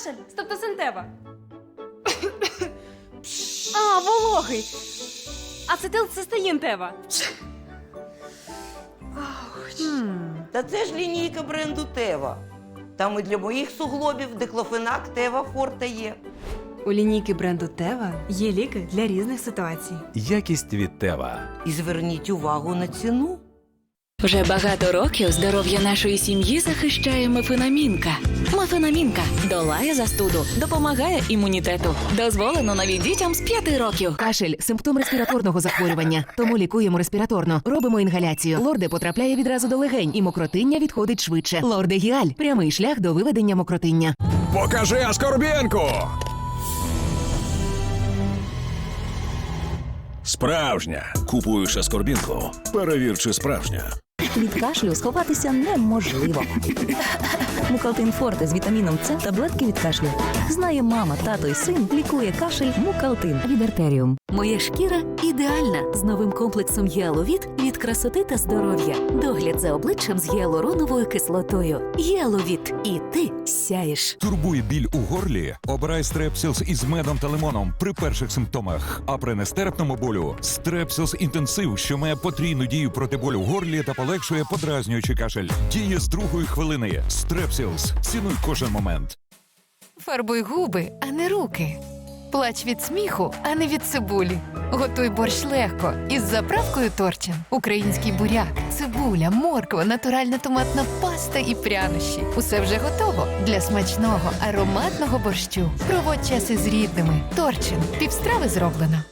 Кашель, стептосинтева. а, вологий. Ацетилцистеїн тева. Та це ж лінійка бренду Тева. Там і для моїх суглобів диклофенак Тева Форте є. У лінійки бренду Тева є ліки для різних ситуацій. Якість від Тева. І зверніть увагу на ціну. Вже багато років здоров'я нашої сім'ї захищає мефенамінка. Мефенамінка долає застуду, допомагає імунітету. Дозволено навіть дітям з 5 років. Кашель симптом респіраторного захворювання, тому лікуємо респіраторно. Робимо інгаляцію. Лорде потрапляє відразу до легень, і мокротиння відходить швидше. Лорде Гіаль прямий шлях до виведення мокротиння. Покажи Аскорбінку! Справжня. Купуєш аскорбінку. Перевір, чи справжня. Від кашлю сховатися неможливо. Мукалтин Форте з вітаміном С таблетки від кашлю. Знає мама, тато і син лікує кашель Мукалтин від артеріум. Моя шкіра ідеальна з новим комплексом Гіаловіт красоти та здоров'я. Догляд за обличчям з гіалуроновою кислотою. Гіаловіт. І ти сяєш. Турбує біль у горлі? Обирай стрепсілс із медом та лимоном при перших симптомах. А при нестерпному болю стрепсілс інтенсив, що має потрійну дію проти болю в горлі та полегшує подразнюючий кашель. Діє з другої хвилини. Стрепсілс. Цінуй кожен момент. Фарбуй губи, а не руки. Плач від сміху, а не від цибулі. Готуй борщ легко із заправкою торчин. Український буряк, цибуля, морква, натуральна томатна паста і прянощі. Усе вже готово для смачного ароматного борщу. Проводь час із рідними. Торчин. Півстрави зроблено.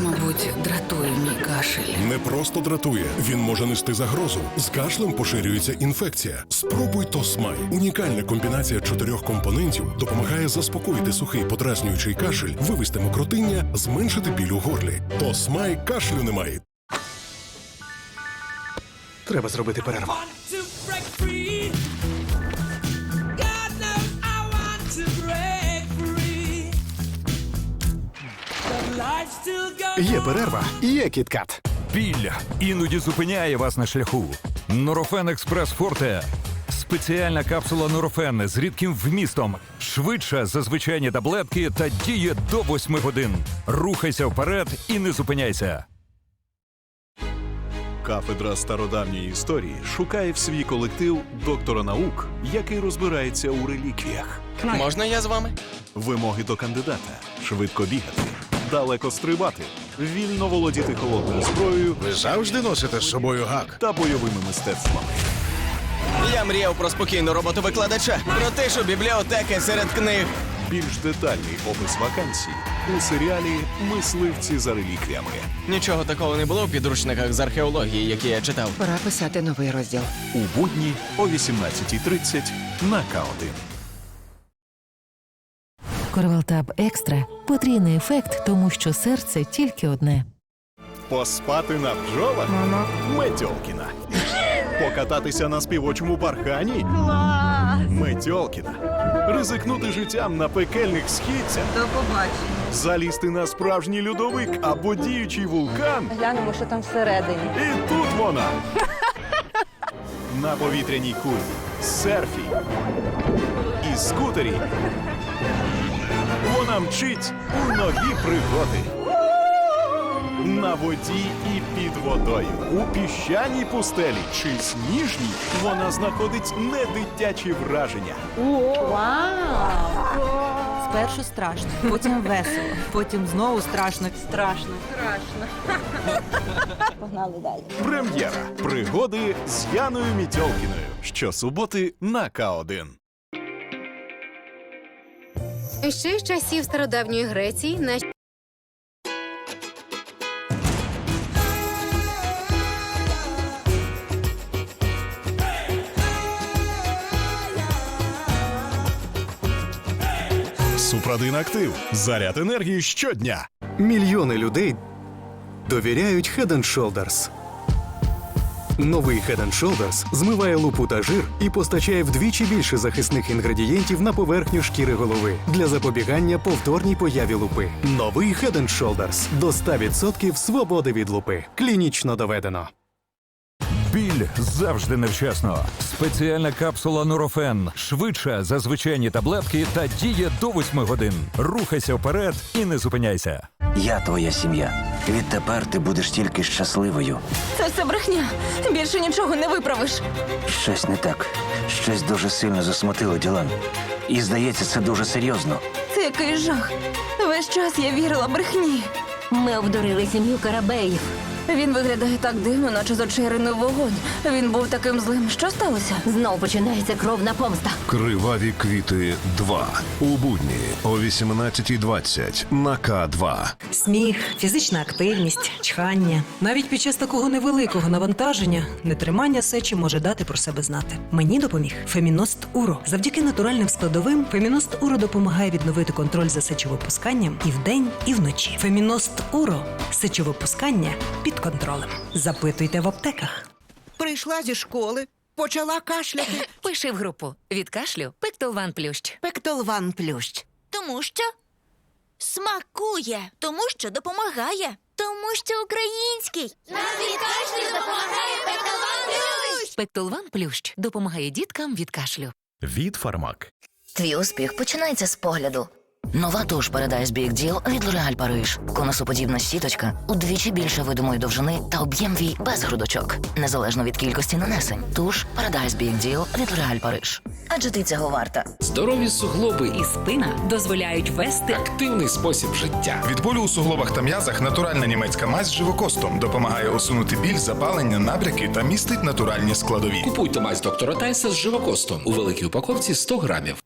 Мабуть, дратує мій кашель. Не просто дратує, він може нести загрозу. З кашлем поширюється інфекція. Спробуй Тосмай. Унікальна комбінація чотирьох компонентів допомагає заспокоїти сухий подразнюючий кашель, вивести мокротиння, зменшити біль у горлі. Тосмай кашлю немає. Треба зробити перерву. Є перерва, є кіткат. Біль іноді зупиняє вас на шляху. Норофен Експрес Форте. Спеціальна капсула Норофен з рідким вмістом. Швидша за звичайні таблетки та діє до 8 годин. Рухайся вперед і не зупиняйся. Кафедра стародавньої історії шукає в свій колектив доктора наук, який розбирається у реліквіях. Можна я з вами? Вимоги до кандидата: швидко бігати, далеко стрибати, вільно володіти холодною зброєю Ви завжди носите з собою гак. та бойовими мистецтвами. Я мріяв про спокійну роботу викладача, про тишу бібліотеки серед книг. Більш детальний опис вакансій у серіалі Мисливці за реліквіями. Нічого такого не було в підручниках з археології, які я читав. Пора писати новий розділ. У будні о 18.30 на К1. Корвалтаб екстра потрійний ефект, тому що серце тільки одне. Поспати на бджолах? Метьолкіна. Покататися на співочому бархані? Метьолкіна. Ризикнути життям на пекельних східцях? До побачення. Залізти на справжній льодовик або діючий вулкан? Глянемо, що там всередині. І тут вона. На повітряній кулі, серфі і скутері. Вона мчить у нові пригоди. На воді і під водою, у піщаній пустелі чи сніжній вона знаходить недитячі враження. Спершу страшно, потім весело, потім знову страшно. Страшно. Погнали далі. Прем'єра. Пригоди з Яною Мітьолкіною. Щосуботи на К1. Ще з часів стародавньої Греції на Супрадин актив. Заряд енергії щодня. Мільйони людей довіряють Head Shoulders. Новий Head Shoulders змиває лупу та жир і постачає вдвічі більше захисних інгредієнтів на поверхню шкіри голови для запобігання повторній появі лупи. Новий Head Shoulders до 100% свободи від лупи. Клінічно доведено. Завжди невчасно. Спеціальна капсула Нурофен швидша за звичайні таблетки та діє до 8 годин. Рухайся вперед і не зупиняйся. Я твоя сім'я. Відтепер ти будеш тільки щасливою. Це все брехня. Більше нічого не виправиш. Щось не так. Щось дуже сильно засмутило Ділан. І здається, це дуже серйозно. Це який жах. Весь час я вірила брехні. Ми обдурили сім'ю Карабеїв. Він виглядає так дивно, наче з очей ринув вогонь. Він був таким злим. Що сталося? Знов починається кровна помста. Криваві квіти 2. У будні о 18.20 на К2. Сміх, фізична активність, чхання. Навіть під час такого невеликого навантаження нетримання сечі може дати про себе знати. Мені допоміг Феміност Уро. Завдяки натуральним складовим Феміност Уро допомагає відновити контроль за сечовипусканням і вдень, і вночі. Феміност Уро сечовипускання під контролем. Запитуйте в аптеках. Прийшла зі школи, почала кашляти. Пиши в групу. Від кашлю Пектолван Плющ. Пектолван плющ. Тому що смакує, тому що допомагає, тому що український. Нам від кашлю допомагає пекталван Пектолван Плющ допомагає діткам від кашлю. Від Фармак. Твій успіх починається з погляду. Нова туш Paradise Big Deal від L'Oreal Париж. Конусоподібна сіточка удвічі більше видимої довжини та об'єм вій без грудочок. Незалежно від кількості нанесень. Туш Paradise Big Deal від L'Oreal Париж. Адже ти цього варта. Здорові суглоби І спина дозволяють вести активний спосіб життя. Від болю у суглобах та м'язах натуральна німецька мазь з живокостом допомагає усунути біль, запалення, набряки та містить натуральні складові. Купуйте мазь доктора Тайса з живокостом у великій упаковці 100 грамів.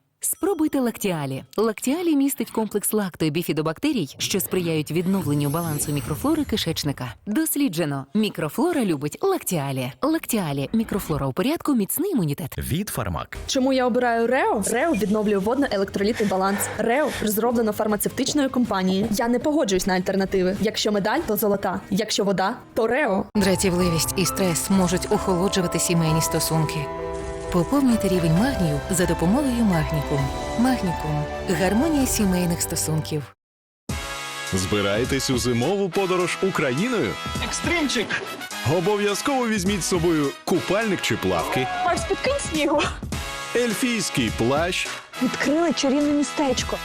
Спробуйте лактіалі. Лактіалі містить комплекс лакто і біфідобактерій, що сприяють відновленню балансу мікрофлори кишечника. Досліджено, мікрофлора любить лактіалі. Лактіалі мікрофлора у порядку, міцний імунітет. Від Фармак. Чому я обираю Рео? Рео відновлює водно-електролітний баланс. Рео зроблено фармацевтичною компанією. Я не погоджуюсь на альтернативи. Якщо медаль, то золота. Якщо вода, то Рео. Дратівливість і стрес можуть охолоджувати сімейні стосунки. Поповнюйте рівень магнію за допомогою магнікум. Магнікум гармонія сімейних стосунків. Збираєтесь у зимову подорож Україною? Екстримчик! Обов'язково візьміть з собою купальник чи плавки, Макс, підкинь снігу. ельфійський плащ Відкрили чарівне містечко.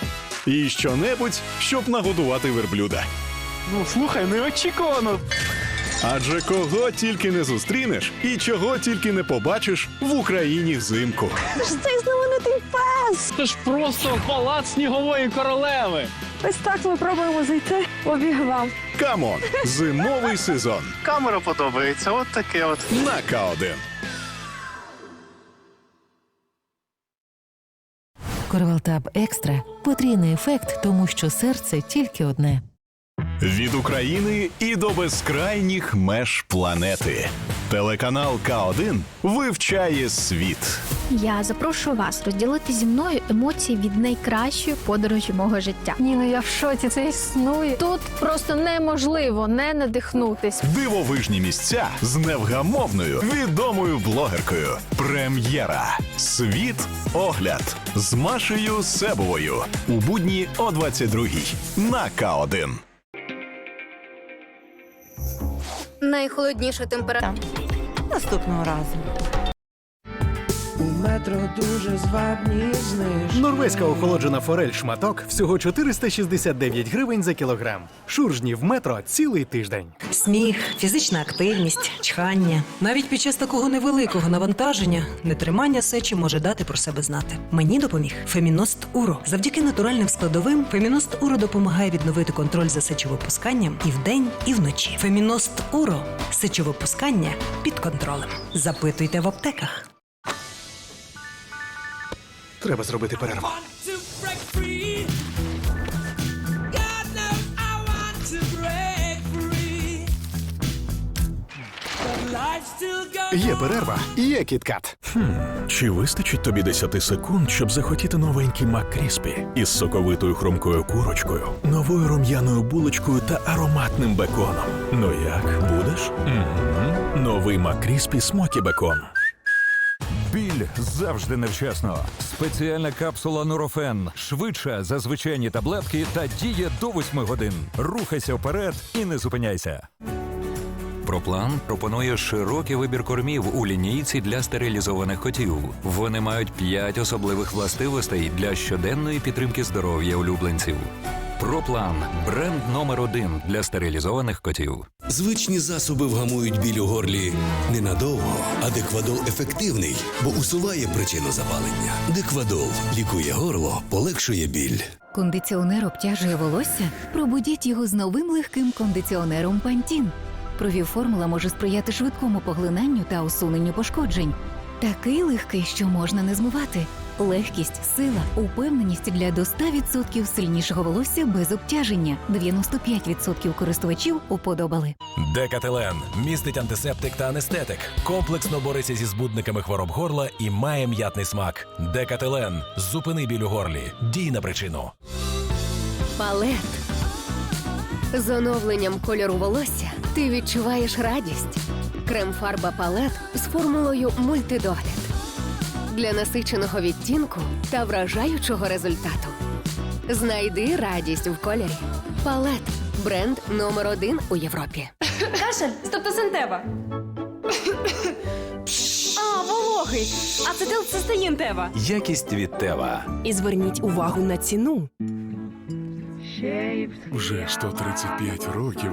і щонебудь, щоб нагодувати верблюда. Ну слухай, неочікувано. Адже кого тільки не зустрінеш і чого тільки не побачиш в Україні взимку. Це ж цей знаменитий пес. Це ж просто палац снігової королеви. Ось так ми пробуємо зайти в обігвам. Камон! Зимовий сезон Камера подобається, от таке от. на К1. Корвалтаб екстра потрійний ефект, тому що серце тільки одне. Від України і до безкрайніх меж планети. Телеканал К1 вивчає світ. Я запрошую вас розділити зі мною емоції від найкращої подорожі мого життя. Ні, ну я в шоці, це існує. Тут просто неможливо не надихнутись. Дивовижні місця з невгамовною відомою блогеркою. Прем'єра. Світ огляд з Машею Себовою у будні о 22-й на К1. Найхолодніша температура. Наступного разу. Метро дуже звабні знижки. Норвезька охолоджена форель шматок всього 469 гривень за кілограм. Шуржні в метро цілий тиждень. Сміх, фізична активність, чхання. Навіть під час такого невеликого навантаження нетримання сечі може дати про себе знати. Мені допоміг Феміност Уро. Завдяки натуральним складовим Феміност Уро допомагає відновити контроль за сечовипусканням і вдень, і вночі. Феміност Уро сечовипускання під контролем. Запитуйте в аптеках. Треба зробити перерву. Є перерва, є кіткат. Чи вистачить тобі 10 секунд, щоб захотіти новенький Маккріспі із соковитою хрумкою курочкою, новою рум'яною булочкою та ароматним беконом? Ну як, будеш? Угу. Новий Макріспі Смокі Бекон. Біль завжди невчасно. Спеціальна капсула Нурофен швидша за звичайні таблетки та діє до 8 годин. Рухайся вперед і не зупиняйся. Проплан пропонує широкий вибір кормів у лінійці для стерилізованих котів. Вони мають 5 особливих властивостей для щоденної підтримки здоров'я улюбленців. Проплан бренд номер один для стерилізованих котів. Звичні засоби вгамують біль у горлі ненадовго, а деквадол ефективний, бо усуває причину запалення. Деквадол лікує горло, полегшує біль. Кондиціонер обтяжує волосся? Пробудіть його з новим легким кондиціонером Пантін. Провіформула може сприяти швидкому поглинанню та усуненню пошкоджень. Такий легкий, що можна не змивати. Легкість, сила, упевненість для до 100% сильнішого волосся без обтяження. 95% користувачів уподобали. Декателен містить антисептик та анестетик. Комплексно бореться зі збудниками хвороб горла і має м'ятний смак. Декателен зупини біль у горлі. Дій на причину. Палет. З оновленням кольору волосся ти відчуваєш радість. Крем-фарба палет з формулою мультидогляд для насиченого відтінку та вражаючого результату. Знайди радість в кольорі. Палет бренд номер один у Європі. Кашель, стептосинтева. А, вологий. Ацетилцистеїн Тева. Якість від Тева. І зверніть увагу на ціну. Вже 135 років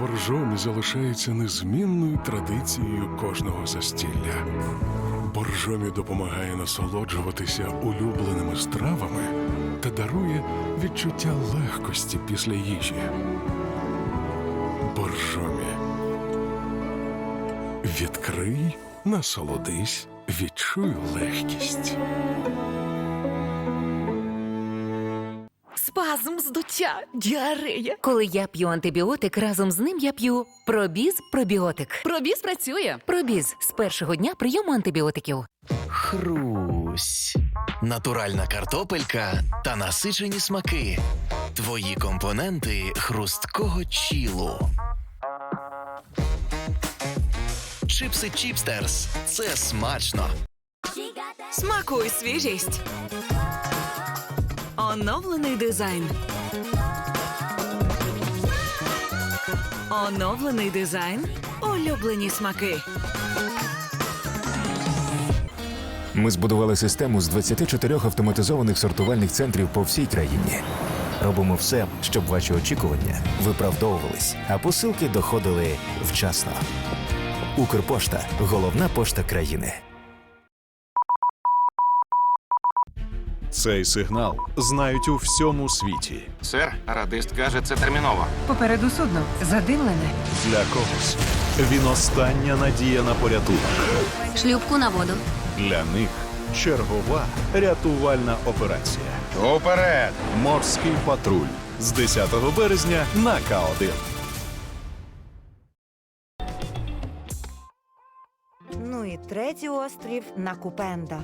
боржомі залишається незмінною традицією кожного застілля. Боржомі допомагає насолоджуватися улюбленими стравами та дарує відчуття легкості після їжі. Боржомі. Відкрий, насолодись, відчуй легкість. Здуття, діарея. Коли я п'ю антибіотик, разом з ним я п'ю пробіз пробіотик. Пробіз працює. Пробіз з першого дня прийому антибіотиків. Хрусь. Натуральна картопелька та насичені смаки. Твої компоненти хрусткого чілу. Чипси Чіпстерс. Це смачно. Смакуй свіжість. Оновлений дизайн. Оновлений дизайн. Улюблені смаки. Ми збудували систему з 24 автоматизованих сортувальних центрів по всій країні. Робимо все, щоб ваші очікування виправдовувались, а посилки доходили вчасно. Укрпошта головна пошта країни. Цей сигнал знають у всьому світі. Сер, радист каже, це терміново. Попереду судно задимлене. Для когось він остання надія на порятунок. Шлюпку на воду. Для них чергова рятувальна операція. Уперед! Морський патруль з 10 березня на К1. Ну і третій острів на Купенда.